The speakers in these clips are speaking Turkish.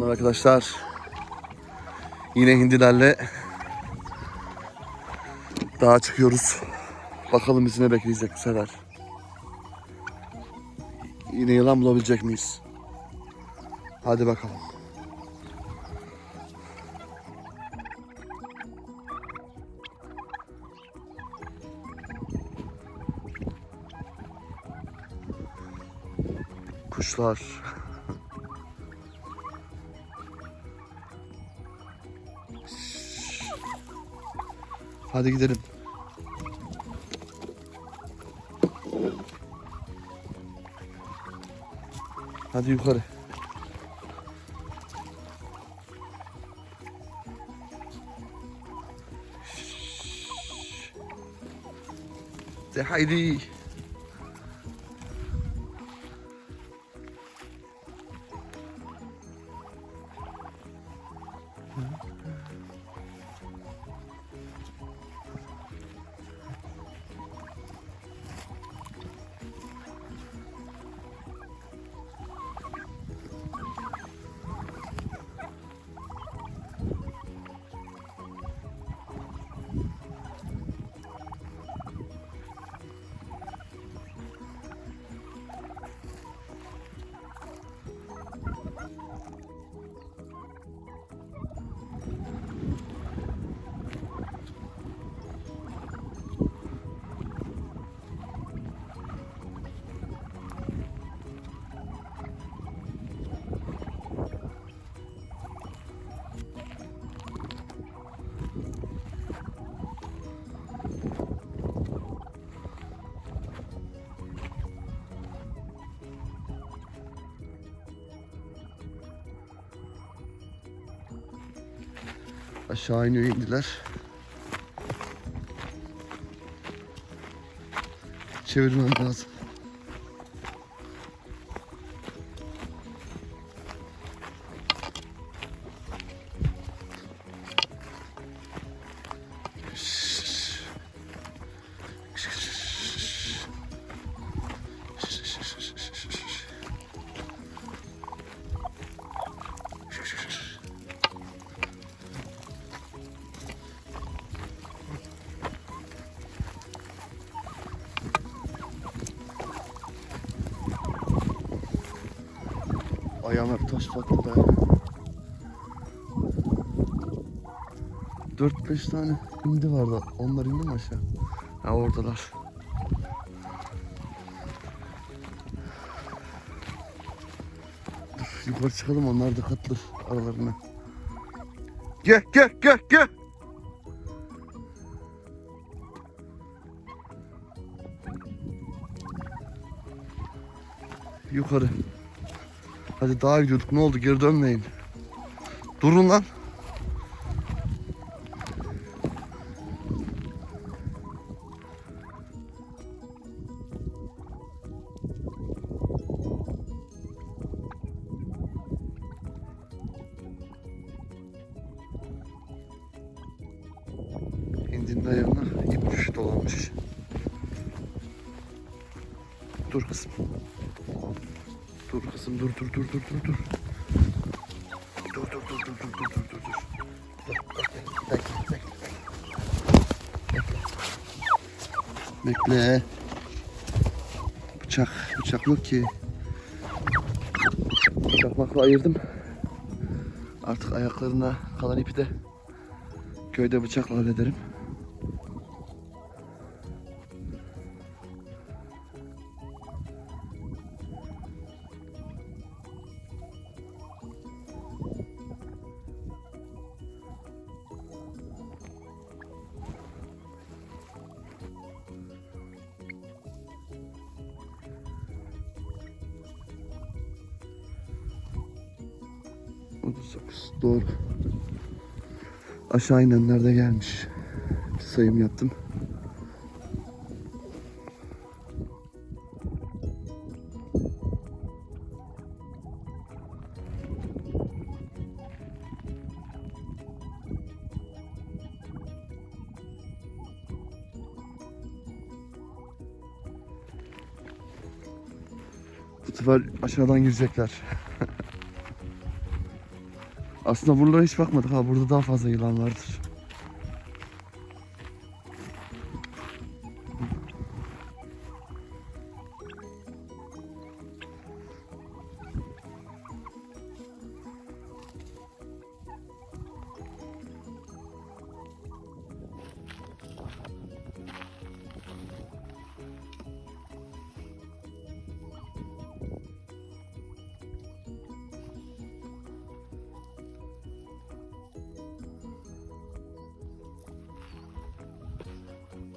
Selamlar arkadaşlar. Yine hindilerle dağa çıkıyoruz. Bakalım bizi ne bekleyecek bu sefer. Yine yılan bulabilecek miyiz? Hadi bakalım. Kuşlar. Hadi gidelim. Hadi yukarı. De haydi. Aşağı iniyor indiler. Çevirmem lazım. Ayağım hep taş patladı. ya. 4-5 tane hindi vardı. Onlar indi mi aşağı? Ha oradalar. Dur yukarı çıkalım onlar da katılır aralarına. Gel gel gel gel. Yukarı. Hadi daha gidiyorduk. Ne oldu? Geri dönmeyin. Durun lan. Hindinin ayağına ip dolanmış. Dur kızım. Dur kızım dur dur dur dur dur dur. Dur dur dur dur dur dur dur dur. Bekle bekle bekle. Bekle. Bıçak bıçak yok ki. Bıçakmakla ayırdım. Artık ayaklarına kalan ipi de köyde bıçakla hallederim. Otuz dokuz, Doğru. Aşağı inenler de gelmiş. Bir sayım yaptım. Bu sefer aşağıdan girecekler. Aslında buralara hiç bakmadık ha. Burada daha fazla yılan vardır.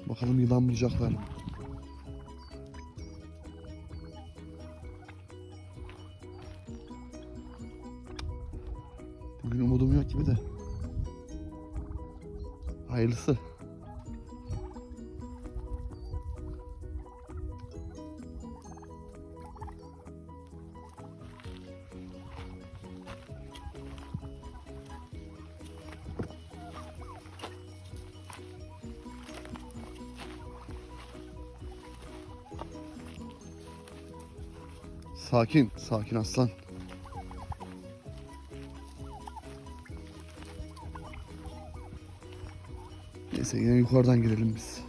Bakalım yılan bulacaklar mı? Bugün umudum yok gibi de. Hayırlısı. Sakin, sakin aslan. Neyse yine yukarıdan girelim biz.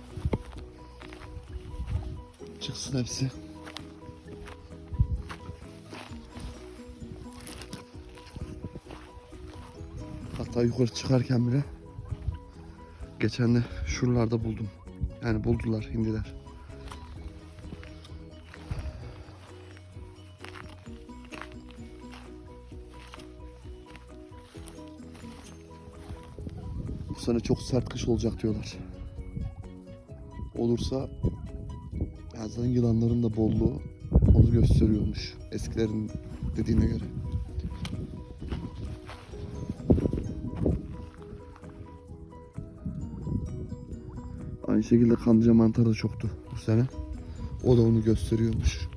Çıksın hepsi. Hatta yukarı çıkarken bile geçen de şuralarda buldum. Yani buldular hindiler. Sene çok sert kış olacak diyorlar. Olursa zaten yılanların da bolluğu onu gösteriyormuş eskilerin dediğine göre. Aynı şekilde kanlıca mantarı çoktu bu sene. O da onu gösteriyormuş.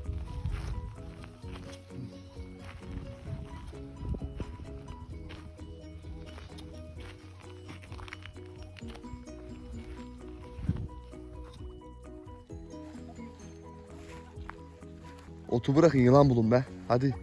Otu bırakın yılan bulun be. Hadi.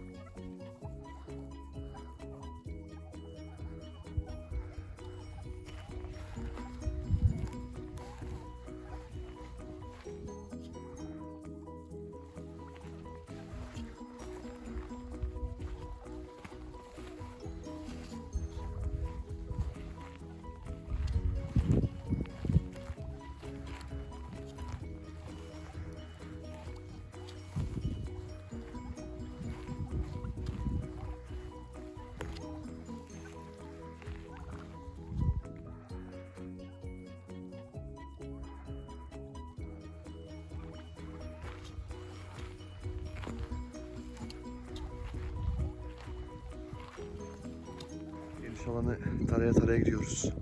Geniş alanı taraya taraya gidiyoruz.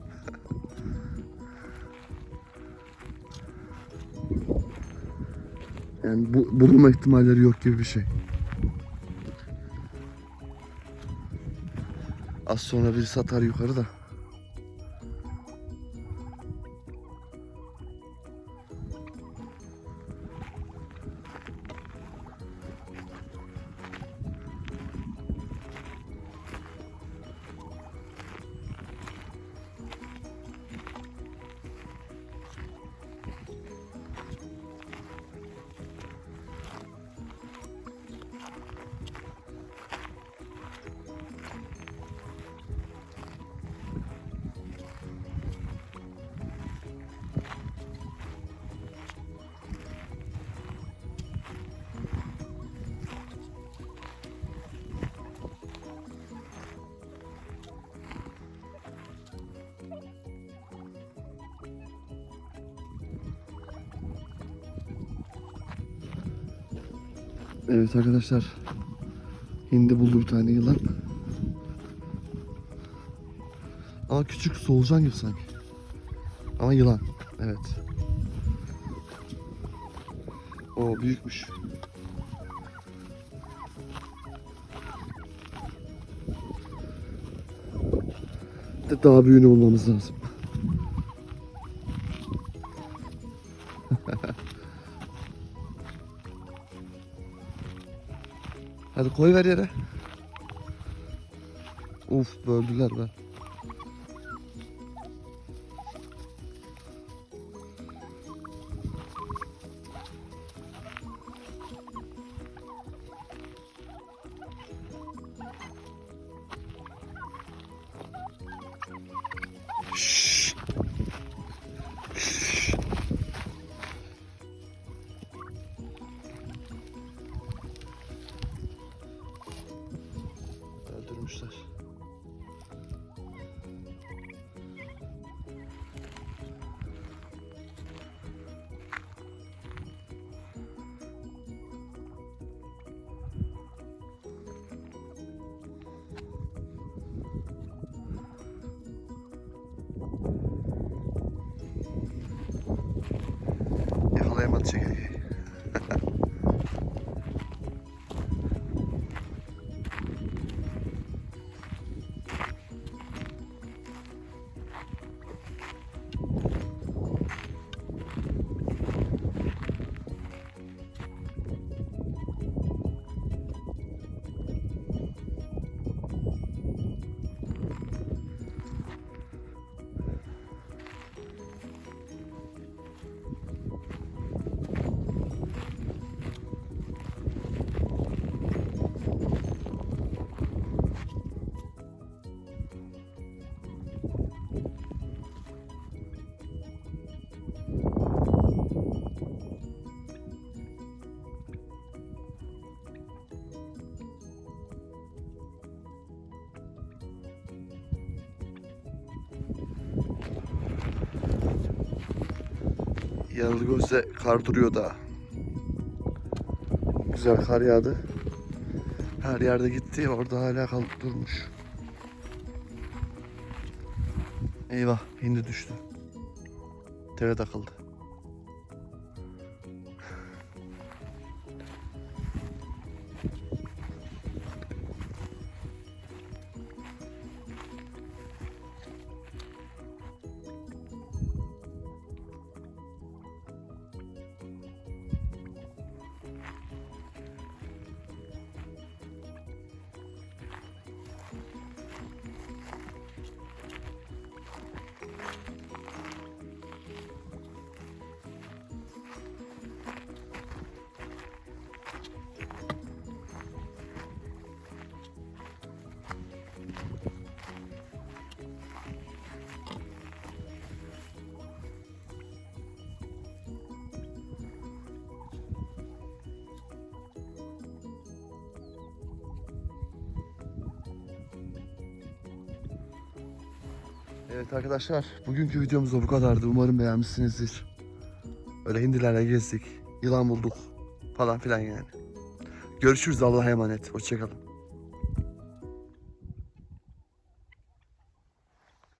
Yani bu, bulunma ihtimalleri yok gibi bir şey. Az sonra birisi atar yukarı da. Evet arkadaşlar. Hindi buldu bir tane yılan. Ama küçük solucan gibi sanki. Ama yılan. Evet. O büyükmüş. Daha büyüğünü bulmamız lazım. Hadi koy ver yere. Uf böldüler be. 这个 Yanılı gözle kar duruyor da. Güzel kar yağdı. Her yerde gitti. Orada hala kal durmuş. Eyvah hindi düştü. Tere takıldı. Evet arkadaşlar bugünkü videomuz da bu kadardı. Umarım beğenmişsinizdir. Öyle hindilerle gezdik. Yılan bulduk falan filan yani. Görüşürüz Allah'a emanet. Hoşçakalın.